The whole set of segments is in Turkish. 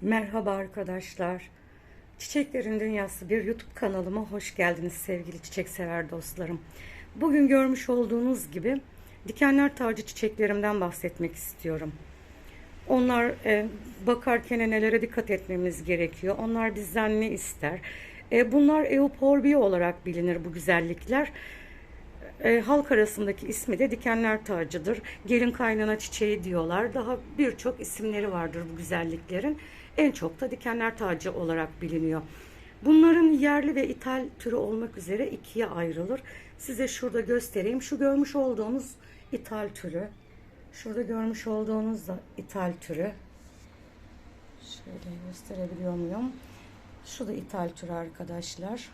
Merhaba arkadaşlar. Çiçeklerin Dünyası bir YouTube kanalıma hoş geldiniz sevgili çiçek sever dostlarım. Bugün görmüş olduğunuz gibi dikenler tacı çiçeklerimden bahsetmek istiyorum. Onlar e, bakarken nelere dikkat etmemiz gerekiyor? Onlar bizden ne ister? E, bunlar euporbia olarak bilinir bu güzellikler. E, halk arasındaki ismi de dikenler tacıdır. Gelin kaynana çiçeği diyorlar. Daha birçok isimleri vardır bu güzelliklerin. En çok da dikenler tacı olarak biliniyor. Bunların yerli ve ithal türü olmak üzere ikiye ayrılır. Size şurada göstereyim. Şu görmüş olduğunuz ithal türü. Şurada görmüş olduğunuz da ithal türü. Şöyle gösterebiliyor muyum? Şu da ithal türü arkadaşlar.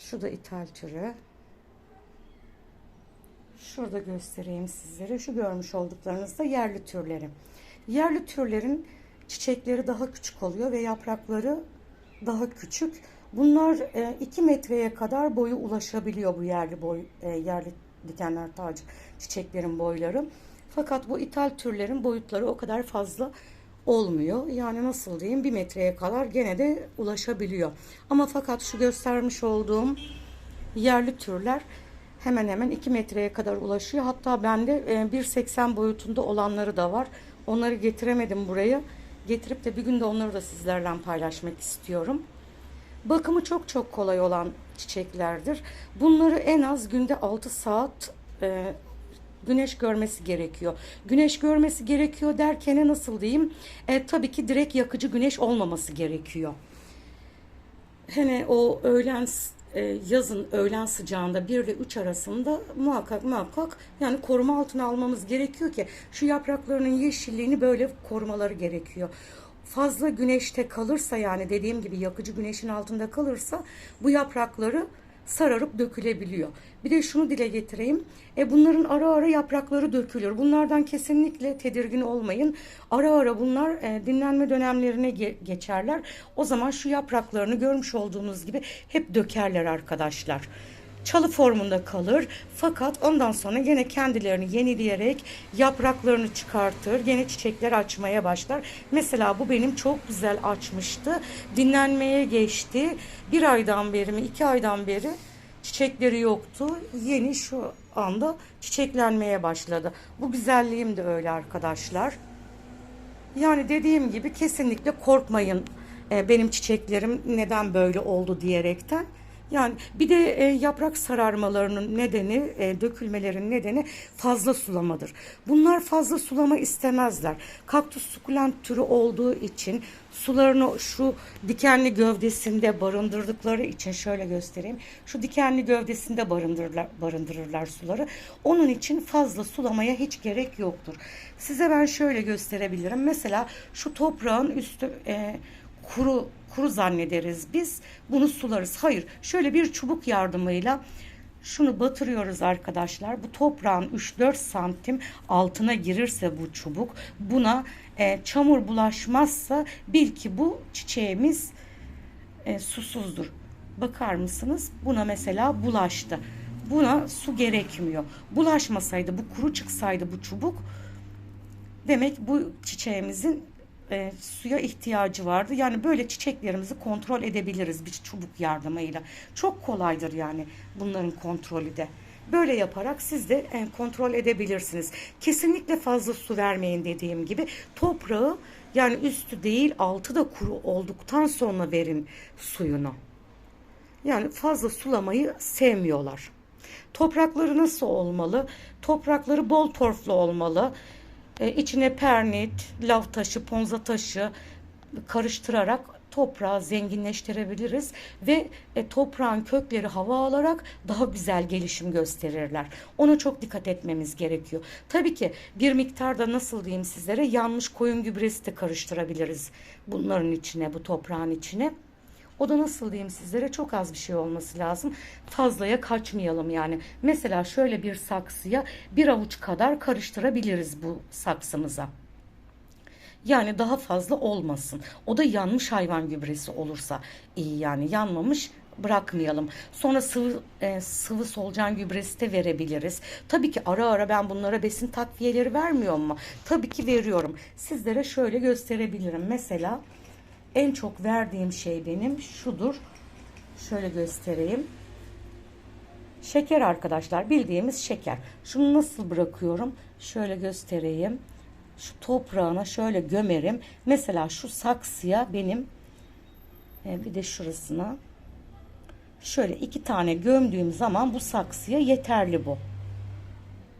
Şu da ithal türü. Şurada göstereyim sizlere. Şu görmüş olduklarınız da yerli türleri. Yerli türlerin çiçekleri daha küçük oluyor ve yaprakları daha küçük. Bunlar 2 metreye kadar boyu ulaşabiliyor bu yerli boy e, yerli dikenler tacı çiçeklerin boyları. Fakat bu ithal türlerin boyutları o kadar fazla olmuyor. Yani nasıl diyeyim bir metreye kadar gene de ulaşabiliyor. Ama fakat şu göstermiş olduğum yerli türler hemen hemen 2 metreye kadar ulaşıyor. Hatta bende e, 1.80 boyutunda olanları da var. Onları getiremedim buraya. Getirip de bir günde onları da sizlerle paylaşmak istiyorum. Bakımı çok çok kolay olan çiçeklerdir. Bunları en az günde 6 saat e, güneş görmesi gerekiyor. Güneş görmesi gerekiyor derken nasıl diyeyim? E, tabii ki direkt yakıcı güneş olmaması gerekiyor. Hani o öğlen e, yazın öğlen sıcağında 1 ile 3 arasında muhakkak muhakkak yani koruma altına almamız gerekiyor ki şu yapraklarının yeşilliğini böyle korumaları gerekiyor. Fazla güneşte kalırsa yani dediğim gibi yakıcı güneşin altında kalırsa bu yaprakları sararıp dökülebiliyor. Bir de şunu dile getireyim. E bunların ara ara yaprakları dökülür. Bunlardan kesinlikle tedirgin olmayın. Ara ara bunlar e, dinlenme dönemlerine ge- geçerler. O zaman şu yapraklarını görmüş olduğunuz gibi hep dökerler arkadaşlar çalı formunda kalır. Fakat ondan sonra gene kendilerini yenileyerek yapraklarını çıkartır. Gene çiçekler açmaya başlar. Mesela bu benim çok güzel açmıştı. Dinlenmeye geçti. Bir aydan beri mi iki aydan beri çiçekleri yoktu. Yeni şu anda çiçeklenmeye başladı. Bu güzelliğim de öyle arkadaşlar. Yani dediğim gibi kesinlikle korkmayın e, benim çiçeklerim neden böyle oldu diyerekten. Yani bir de e, yaprak sararmalarının nedeni, e, dökülmelerin nedeni fazla sulamadır. Bunlar fazla sulama istemezler. Kaktüs sukulent türü olduğu için sularını şu dikenli gövdesinde barındırdıkları için şöyle göstereyim. Şu dikenli gövdesinde barındırırlar, barındırırlar suları. Onun için fazla sulamaya hiç gerek yoktur. Size ben şöyle gösterebilirim. Mesela şu toprağın üstü e, kuru kuru zannederiz biz. Bunu sularız. Hayır. Şöyle bir çubuk yardımıyla şunu batırıyoruz arkadaşlar. Bu toprağın 3-4 santim altına girirse bu çubuk buna e, çamur bulaşmazsa bil ki bu çiçeğimiz e, susuzdur. Bakar mısınız? Buna mesela bulaştı. Buna su gerekmiyor. Bulaşmasaydı bu kuru çıksaydı bu çubuk demek bu çiçeğimizin e, suya ihtiyacı vardı. Yani böyle çiçeklerimizi kontrol edebiliriz bir çubuk yardımıyla. Çok kolaydır yani bunların kontrolü de. Böyle yaparak siz de e, kontrol edebilirsiniz. Kesinlikle fazla su vermeyin dediğim gibi. Toprağı yani üstü değil altı da kuru olduktan sonra verin suyunu. Yani fazla sulamayı sevmiyorlar. Toprakları nasıl olmalı? Toprakları bol torflu olmalı. E, içine pernit, lav taşı, ponza taşı karıştırarak toprağı zenginleştirebiliriz ve e, toprağın kökleri hava alarak daha güzel gelişim gösterirler. Ona çok dikkat etmemiz gerekiyor. Tabii ki bir miktarda nasıl diyeyim sizlere yanmış koyun gübresi de karıştırabiliriz bunların içine, bu toprağın içine. O da nasıl diyeyim sizlere çok az bir şey olması lazım. Fazlaya kaçmayalım yani. Mesela şöyle bir saksıya bir avuç kadar karıştırabiliriz bu saksımıza. Yani daha fazla olmasın. O da yanmış hayvan gübresi olursa iyi yani yanmamış bırakmayalım. Sonra sıvı e, sıvı solucan gübresi de verebiliriz. Tabii ki ara ara ben bunlara besin takviyeleri vermiyorum mu? Tabii ki veriyorum. Sizlere şöyle gösterebilirim. Mesela en çok verdiğim şey benim şudur. Şöyle göstereyim. Şeker arkadaşlar bildiğimiz şeker. Şunu nasıl bırakıyorum? Şöyle göstereyim. Şu toprağına şöyle gömerim. Mesela şu saksıya benim e, bir de şurasına şöyle iki tane gömdüğüm zaman bu saksıya yeterli bu.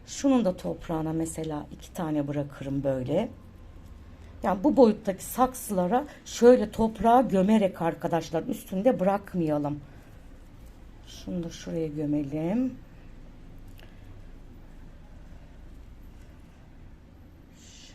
Şunun da toprağına mesela iki tane bırakırım böyle. Yani bu boyuttaki saksılara şöyle toprağa gömerek arkadaşlar üstünde bırakmayalım. Şunu da şuraya gömelim.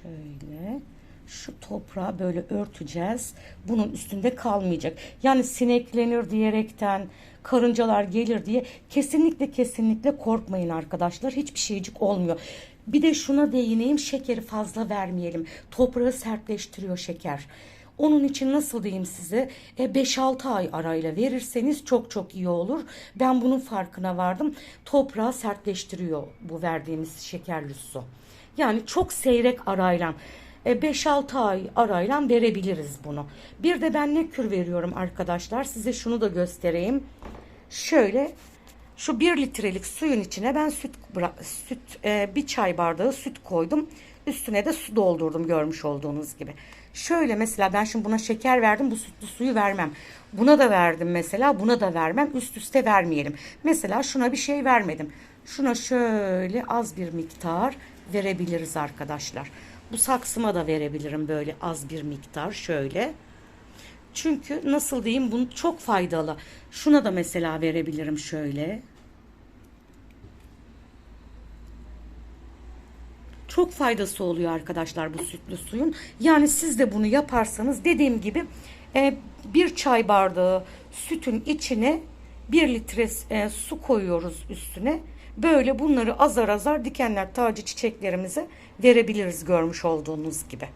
Şöyle şu toprağı böyle örteceğiz. Bunun üstünde kalmayacak. Yani sineklenir diyerekten karıncalar gelir diye kesinlikle kesinlikle korkmayın arkadaşlar. Hiçbir şeycik olmuyor. Bir de şuna değineyim şekeri fazla vermeyelim. Toprağı sertleştiriyor şeker. Onun için nasıl diyeyim size 5-6 ay arayla verirseniz çok çok iyi olur. Ben bunun farkına vardım. Toprağı sertleştiriyor bu verdiğimiz şekerli su. Yani çok seyrek arayla 5-6 ay arayla verebiliriz bunu. Bir de ben ne kür veriyorum arkadaşlar. Size şunu da göstereyim. Şöyle şu 1 litrelik suyun içine ben süt süt e, bir çay bardağı süt koydum. Üstüne de su doldurdum görmüş olduğunuz gibi. Şöyle mesela ben şimdi buna şeker verdim bu sütlü suyu vermem. Buna da verdim mesela buna da vermem. Üst üste vermeyelim. Mesela şuna bir şey vermedim. Şuna şöyle az bir miktar verebiliriz arkadaşlar. Bu saksıma da verebilirim böyle az bir miktar şöyle. Çünkü nasıl diyeyim bunu çok faydalı. Şuna da mesela verebilirim şöyle. Çok faydası oluyor arkadaşlar bu sütlü suyun. Yani siz de bunu yaparsanız dediğim gibi e, bir çay bardağı sütün içine bir litre e, su koyuyoruz üstüne. Böyle bunları azar azar dikenler tacı çiçeklerimize verebiliriz görmüş olduğunuz gibi.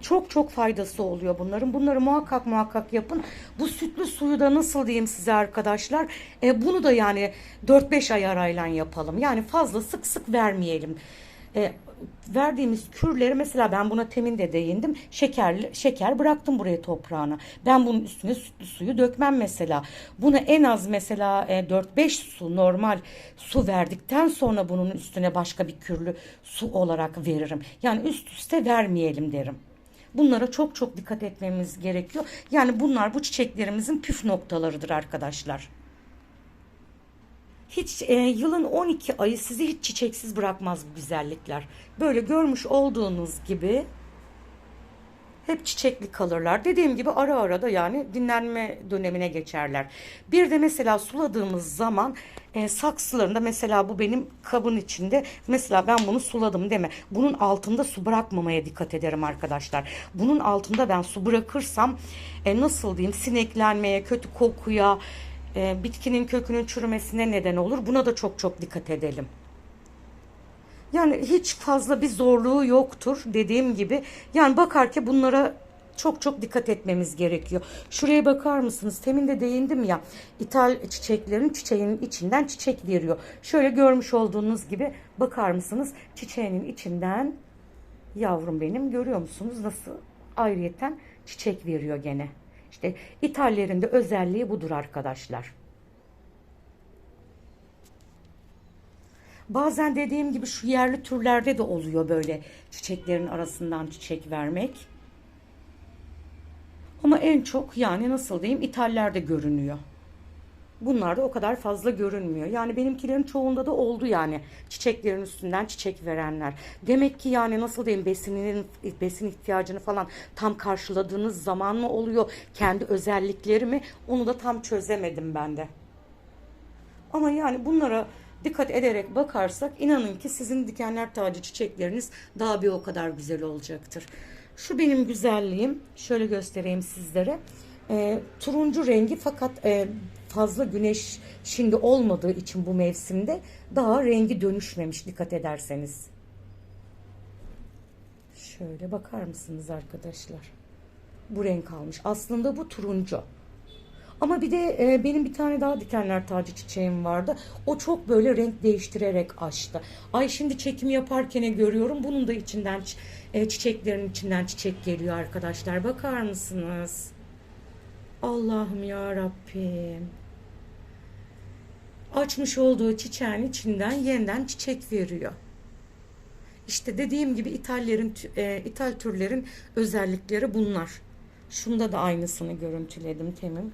Çok çok faydası oluyor bunların. Bunları muhakkak muhakkak yapın. Bu sütlü suyu da nasıl diyeyim size arkadaşlar? E, bunu da yani 4-5 ay arayla yapalım. Yani fazla sık sık vermeyelim. E, verdiğimiz kürleri mesela ben buna temin de değindim. Şekerli şeker bıraktım buraya toprağına. Ben bunun üstüne sütlü suyu dökmem mesela. Buna en az mesela e, 4-5 su normal su verdikten sonra bunun üstüne başka bir kürlü su olarak veririm. Yani üst üste vermeyelim derim. Bunlara çok çok dikkat etmemiz gerekiyor. Yani bunlar bu çiçeklerimizin püf noktalarıdır arkadaşlar. Hiç e, yılın 12 ayı sizi hiç çiçeksiz bırakmaz bu güzellikler. Böyle görmüş olduğunuz gibi hep çiçekli kalırlar. Dediğim gibi ara ara da yani dinlenme dönemine geçerler. Bir de mesela suladığımız zaman e, saksılarında mesela bu benim kabın içinde mesela ben bunu suladım deme. Bunun altında su bırakmamaya dikkat ederim arkadaşlar. Bunun altında ben su bırakırsam e, nasıl diyeyim sineklenmeye, kötü kokuya, e, bitkinin kökünün çürümesine neden olur. Buna da çok çok dikkat edelim. Yani hiç fazla bir zorluğu yoktur dediğim gibi. Yani bakar ki bunlara çok çok dikkat etmemiz gerekiyor. Şuraya bakar mısınız? Temin de değindim ya. İthal çiçeklerin çiçeğinin içinden çiçek veriyor. Şöyle görmüş olduğunuz gibi bakar mısınız? Çiçeğinin içinden yavrum benim görüyor musunuz? Nasıl ayrıyeten çiçek veriyor gene. İşte ithallerin de özelliği budur arkadaşlar. Bazen dediğim gibi şu yerli türlerde de oluyor böyle çiçeklerin arasından çiçek vermek. Ama en çok yani nasıl diyeyim ithallerde görünüyor. Bunlar da o kadar fazla görünmüyor. Yani benimkilerin çoğunda da oldu yani çiçeklerin üstünden çiçek verenler. Demek ki yani nasıl diyeyim besinin besin ihtiyacını falan tam karşıladığınız zaman mı oluyor? Kendi özellikleri mi? Onu da tam çözemedim ben de. Ama yani bunlara dikkat ederek bakarsak inanın ki sizin dikenler tacı çiçekleriniz daha bir o kadar güzel olacaktır. Şu benim güzelliğim. Şöyle göstereyim sizlere. E, turuncu rengi fakat e, fazla güneş şimdi olmadığı için bu mevsimde daha rengi dönüşmemiş dikkat ederseniz. Şöyle bakar mısınız arkadaşlar? Bu renk almış. Aslında bu turuncu. Ama bir de e, benim bir tane daha dikenler tacı çiçeğim vardı. O çok böyle renk değiştirerek açtı. Ay şimdi çekim yaparken görüyorum. Bunun da içinden çi- e, çiçeklerin içinden çiçek geliyor arkadaşlar. Bakar mısınız? Allah'ım ya Rabbim. Açmış olduğu çiçeğin içinden yeniden çiçek veriyor. İşte dediğim gibi tü- e, İthal türlerin özellikleri bunlar. Şunda da aynısını görüntüledim temin.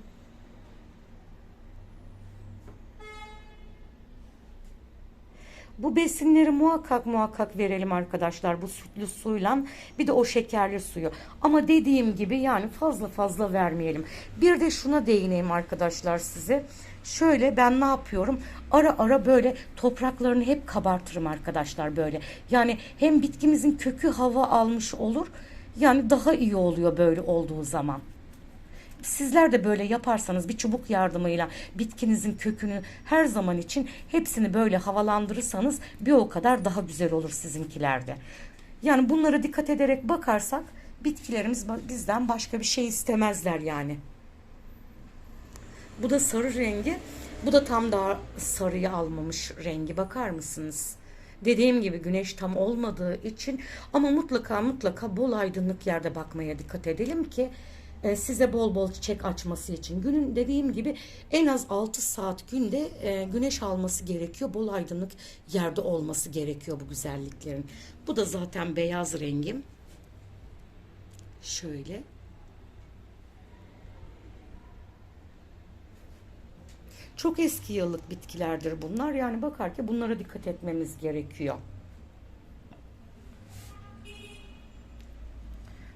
Bu besinleri muhakkak muhakkak verelim arkadaşlar bu sütlü suyla bir de o şekerli suyu. Ama dediğim gibi yani fazla fazla vermeyelim. Bir de şuna değineyim arkadaşlar size. Şöyle ben ne yapıyorum? Ara ara böyle topraklarını hep kabartırım arkadaşlar böyle. Yani hem bitkimizin kökü hava almış olur. Yani daha iyi oluyor böyle olduğu zaman. Sizler de böyle yaparsanız bir çubuk yardımıyla bitkinizin kökünü her zaman için hepsini böyle havalandırırsanız bir o kadar daha güzel olur sizinkilerde. Yani bunlara dikkat ederek bakarsak bitkilerimiz bizden başka bir şey istemezler yani. Bu da sarı rengi. Bu da tam daha sarıyı almamış rengi. Bakar mısınız? Dediğim gibi güneş tam olmadığı için ama mutlaka mutlaka bol aydınlık yerde bakmaya dikkat edelim ki e, size bol bol çiçek açması için. Günün dediğim gibi en az 6 saat günde e, güneş alması gerekiyor. Bol aydınlık yerde olması gerekiyor bu güzelliklerin. Bu da zaten beyaz rengim. Şöyle. Çok eski yıllık bitkilerdir bunlar. Yani bakar ki bunlara dikkat etmemiz gerekiyor.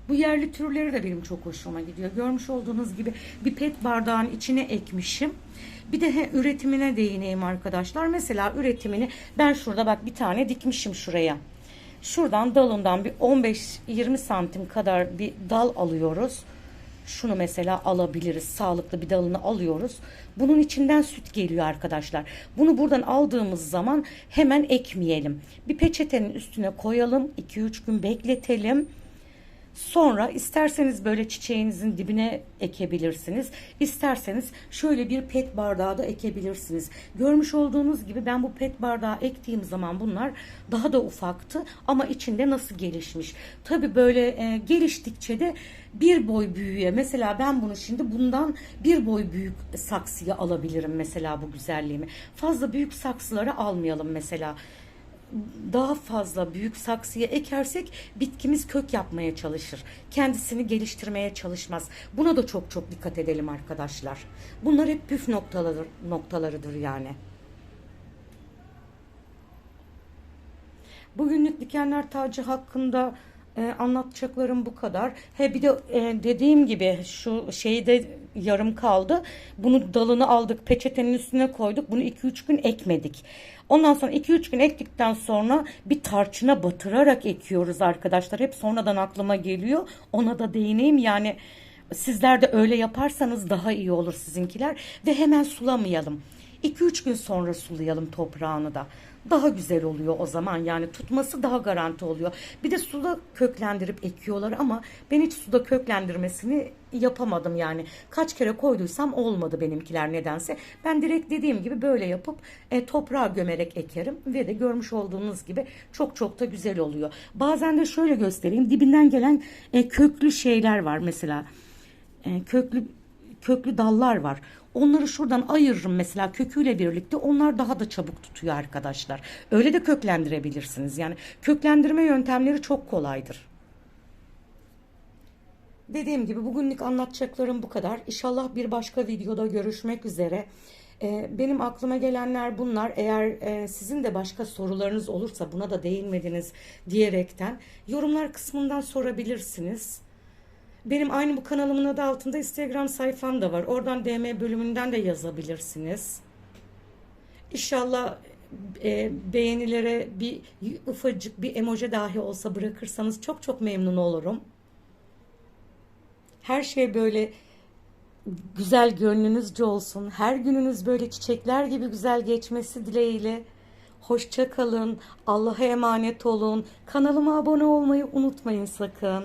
Bu yerli türleri de benim çok hoşuma gidiyor. Görmüş olduğunuz gibi bir pet bardağın içine ekmişim. Bir de he, üretimine değineyim arkadaşlar. Mesela üretimini ben şurada bak bir tane dikmişim şuraya. Şuradan dalından bir 15-20 santim kadar bir dal alıyoruz. Şunu mesela alabiliriz. Sağlıklı bir dalını alıyoruz. Bunun içinden süt geliyor arkadaşlar. Bunu buradan aldığımız zaman hemen ekmeyelim. Bir peçetenin üstüne koyalım. 2-3 gün bekletelim. Sonra isterseniz böyle çiçeğinizin dibine ekebilirsiniz. İsterseniz şöyle bir pet bardağı da ekebilirsiniz. Görmüş olduğunuz gibi ben bu pet bardağı ektiğim zaman bunlar daha da ufaktı ama içinde nasıl gelişmiş. Tabi böyle e, geliştikçe de bir boy büyüye mesela ben bunu şimdi bundan bir boy büyük saksıya alabilirim mesela bu güzelliğimi. Fazla büyük saksılara almayalım mesela daha fazla büyük saksıya ekersek bitkimiz kök yapmaya çalışır. Kendisini geliştirmeye çalışmaz. Buna da çok çok dikkat edelim arkadaşlar. Bunlar hep püf noktaları, noktalarıdır yani. Bugünlük dikenler tacı hakkında e, anlatacaklarım bu kadar. He bir de e, dediğim gibi şu şeyde yarım kaldı. Bunu dalını aldık, peçetenin üstüne koyduk. Bunu 2-3 gün ekmedik. Ondan sonra 2-3 gün ektikten sonra bir tarçına batırarak ekiyoruz arkadaşlar. Hep sonradan aklıma geliyor. Ona da değineyim yani sizler de öyle yaparsanız daha iyi olur sizinkiler ve hemen sulamayalım. 2-3 gün sonra sulayalım toprağını da. Daha güzel oluyor o zaman yani tutması daha garanti oluyor. Bir de suda köklendirip ekiyorlar ama ben hiç suda köklendirmesini yapamadım yani. Kaç kere koyduysam olmadı benimkiler nedense. Ben direkt dediğim gibi böyle yapıp e, toprağa gömerek ekerim ve de görmüş olduğunuz gibi çok çok da güzel oluyor. Bazen de şöyle göstereyim dibinden gelen e, köklü şeyler var mesela. E, köklü köklü dallar var. Onları şuradan ayırırım mesela köküyle birlikte. Onlar daha da çabuk tutuyor arkadaşlar. Öyle de köklendirebilirsiniz. Yani köklendirme yöntemleri çok kolaydır. Dediğim gibi bugünlük anlatacaklarım bu kadar. İnşallah bir başka videoda görüşmek üzere. Ee, benim aklıma gelenler bunlar. Eğer e, sizin de başka sorularınız olursa buna da değinmediniz diyerekten yorumlar kısmından sorabilirsiniz. Benim aynı bu kanalımın adı altında Instagram sayfam da var. Oradan DM bölümünden de yazabilirsiniz. İnşallah e, beğenilere bir ufacık bir emoji dahi olsa bırakırsanız çok çok memnun olurum. Her şey böyle güzel gönlünüzce olsun. Her gününüz böyle çiçekler gibi güzel geçmesi dileğiyle. Hoşça kalın. Allah'a emanet olun. Kanalıma abone olmayı unutmayın sakın.